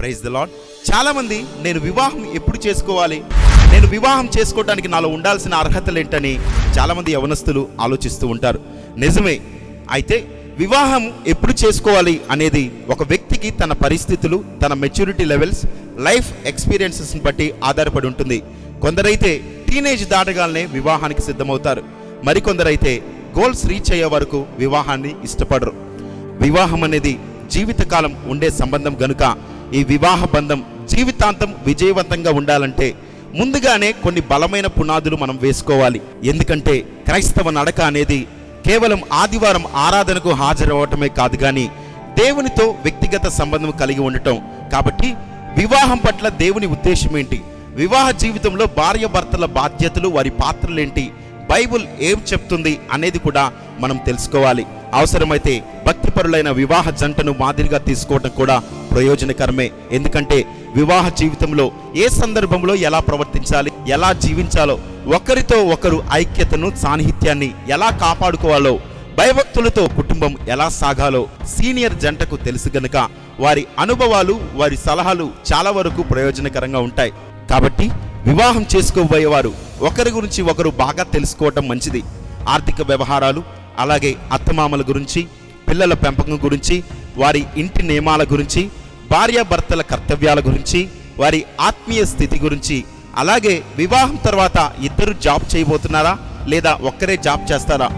Praise the lord చాలా మంది నేను వివాహం ఎప్పుడు చేసుకోవాలి? నేను వివాహం చేసుకోవడానికి నాలో ఉండాల్సిన అర్హతలు ఏంటని చాలామంది యవనస్తులు ఆలోచిస్తూ ఉంటారు. నిజమే అయితే వివాహం ఎప్పుడు చేసుకోవాలి అనేది ఒక వ్యక్తికి తన పరిస్థితులు తన మెచ్యూరిటీ లెవెల్స్ లైఫ్ ఎక్స్పీరియన్సెస్ని బట్టి ఆధారపడి ఉంటుంది. కొందరైతే టీనేజ్ దాటగానే వివాహానికి సిద్ధమవుతారు. మరికొందరైతే గోల్స్ రీచ్ అయ్యే వరకు వివాహాన్ని ఇష్టపడరు. వివాహం అనేది జీవితకాలం ఉండే సంబంధం గనుక ఈ వివాహ బంధం జీవితాంతం విజయవంతంగా ఉండాలంటే ముందుగానే కొన్ని బలమైన పునాదులు మనం వేసుకోవాలి. ఎందుకంటే క్రైస్తవ నడక అనేది కేవలం ఆదివారం ఆరాధనకు హాజరవటమే కాదు కానీ దేవునితో వ్యక్తిగత సంబంధం కలిగి ఉండటం. కాబట్టి వివాహం పట్ల దేవుని ఉద్దేశం ఏంటి? వివాహ జీవితంలో భార్య భర్తల బాధ్యతలు వారి పాత్రలేంటి? బైబుల్ ఏం చెప్తుంది అనేది కూడా మనం తెలుసుకోవాలి. అవసరమైతే భక్తిపరులైన వివాహ జంటను మాదిరిగా తీసుకోవడం కూడా ప్రయోజనకరమే. ఎందుకంటే వివాహ జీవితంలో ఏ సందర్భంలో ఎలా ప్రవర్తించాలి ఎలా జీవించాలో ఒకరితో ఒకరు ఐక్యతను సాన్నిహిత్యాన్ని ఎలా కాపాడుకోవాలో భయభక్తులతో కుటుంబం ఎలా సాగాలో సీనియర్ జంటకు తెలుసు గనుక వారి అనుభవాలు వారి సలహాలు చాలా వరకు ప్రయోజనకరంగా ఉంటాయి. కాబట్టి వివాహం చేసుకోబోయేవారు ఒకరి గురించి ఒకరు బాగా తెలుసుకోవటం మంచిది. ఆర్థిక వ్యవహారాలు అలాగే అత్తమామల గురించి పిల్లల పెంపకం గురించి వారి ఇంటి నియమాల గురించి భార్యాభర్తల కర్తవ్యాల గురించి వారి ఆత్మీయ స్థితి గురించి అలాగే వివాహం తర్వాత ఇద్దరు జాబ్ చేయబోతున్నారా లేదా ఒక్కరే జాబ్ చేస్తారా?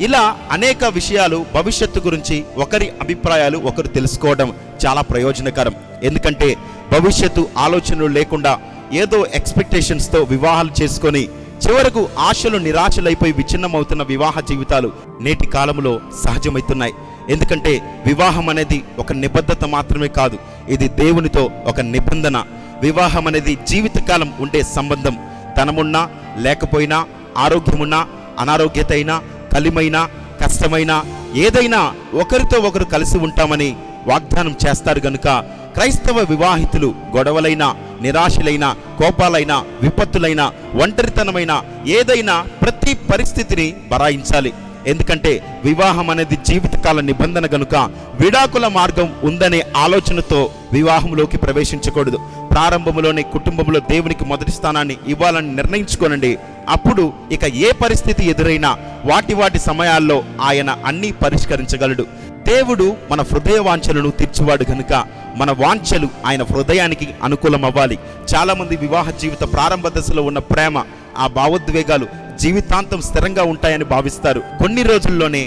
ఇలా అనేక విషయాలు భవిష్యత్తు గురించి ఒకరి అభిప్రాయాలు ఒకరు తెలుసుకోవడం చాలా ప్రయోజనకరం. ఎందుకంటే భవిష్యత్తు ఆలోచనలు లేకుండా ఏదో ఎక్స్పెక్టేషన్స్తో వివాహాలు చేసుకొని చివరకు ఆశలు నిరాశలైపోయి విచ్ఛిన్నమవుతున్న వివాహ జీవితాలు నేటి కాలంలో సహజమవుతున్నాయి. ఎందుకంటే వివాహం అనేది ఒక నిబద్ధత మాత్రమే కాదు ఇది దేవునితో ఒక నిబంధన. వివాహం అనేది జీవితకాలం ఉండే సంబంధం. ధనమున్నా లేకపోయినా ఆరోగ్యమున్నా అనారోగ్యత అయినా కలిమైనా కష్టమైనా ఏదైనా ఒకరితో ఒకరు కలిసి ఉంటామని వాగ్దానం చేస్తారు గనుక క్రైస్తవ వివాహితులు గొడవలైన నిరాశలైన కోపాలైన విపత్తులైన ఒంటరితనమైన ఏదైనా ప్రతి పరిస్థితిని బరాయించాలి. ఎందుకంటే వివాహం అనేది జీవితకాల నిబంధన గనుక విడాకుల మార్గం ఉందనే ఆలోచనతో వివాహంలోకి ప్రవేశించకూడదు. ప్రారంభంలోనే కుటుంబంలో దేవునికి మొదటి స్థానాన్ని ఇవ్వాలని నిర్ణయించుకోనండి. అప్పుడు ఇక ఏ పరిస్థితి ఎదురైనా వాటి వాటి సమయాల్లో ఆయన అన్నీ పరిష్కరించగలడు. దేవుడు మన హృదయ వాంఛలను తీర్చువాడు గనుక మన వాంఛలు ఆయన హృదయానికి అనుకూలం అవ్వాలి వివాహ జీవిత ప్రారంభ దశలో ఉన్న ప్రేమ ఆ భావోద్వేగాలు జీవితాంతం స్థిరంగా ఉంటాయని భావిస్తారు. కొన్ని రోజుల్లోనే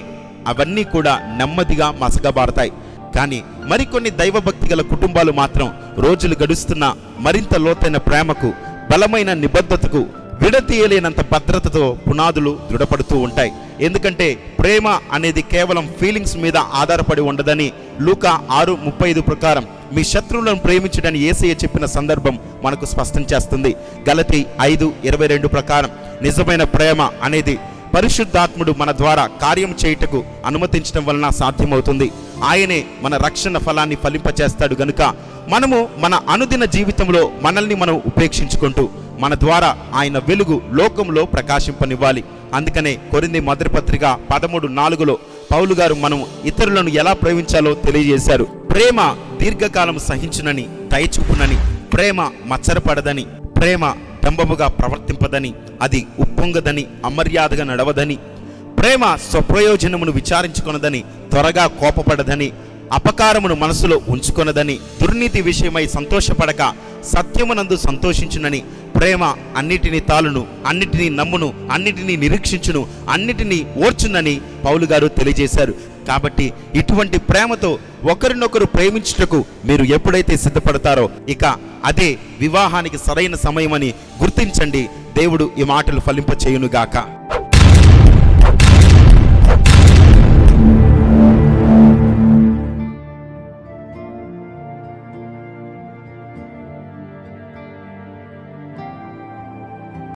అవన్నీ కూడా నెమ్మదిగా మసగబారతాయి కానీ మరికొన్ని దైవభక్తి గల కుటుంబాలు మాత్రం రోజులు గడుస్తున్న మరింత లోతైన ప్రేమకు బలమైన నిబద్ధతకు విడతీయలేనంత భద్రతతో పునాదులు దృఢపడుతూ ఉంటాయి. ఎందుకంటే ప్రేమ అనేది కేవలం ఫీలింగ్స్ మీద ఆధారపడి ఉండదని లూకా ఆరు ముప్పై ఐదు ప్రకారం మీ శత్రువులను ప్రేమించడని ఏసయ్య చెప్పిన సందర్భం మనకు స్పష్టం చేస్తుంది. గలతి ఐదు ఇరవై రెండు ప్రకారం నిజమైన ప్రేమ అనేది పరిశుద్ధాత్ముడు మన ద్వారా కార్యం చేయుటకు అనుమతించడం వలన సాధ్యమవుతుంది. ఆయనే మన రక్షణ ఫలాన్ని ఫలింపచేస్తాడు గనుక మనము మన అనుదిన జీవితంలో మనల్ని మనం ఉపేక్షించుకుంటూ మన ద్వారా ఆయన వెలుగు లోకంలో ప్రకాశింపనివ్వాలి. అందుకనే కొరింది మొదటి పత్రిక పదమూడు నాలుగులో పౌలు గారు మనం ఇతరులను ఎలా ప్రేమించాలో తెలియజేశారు. ప్రేమ దీర్ఘకాలం సహించునని దయచూపునని ప్రేమ మచ్చరపడదని ప్రేమ డంబముగా ప్రవర్తింపదని అది ఉప్పొంగదని అమర్యాదగా నడవదని ప్రేమ స్వప్రయోజనమును విచారించుకొనదని త్వరగా కోపపడదని అపకారమును మనసులో ఉంచుకొనదని దుర్నీతి విషయమై సంతోషపడక సత్యమునందు సంతోషించునని ప్రేమ అన్నిటినీ తాలును అన్నిటినీ నమ్మును అన్నిటినీ నిరీక్షించును అన్నిటినీ ఓర్చునని పౌలు గారు తెలియజేశారు. కాబట్టి ఇటువంటి ప్రేమతో ఒకరినొకరు ప్రేమించుటకు మీరు ఎప్పుడైతే సిద్ధపడతారో ఇక అదే వివాహానికి సరైన సమయమని గుర్తించండి. దేవుడు ఈ మాటలు ఫలింప చేయునుగాక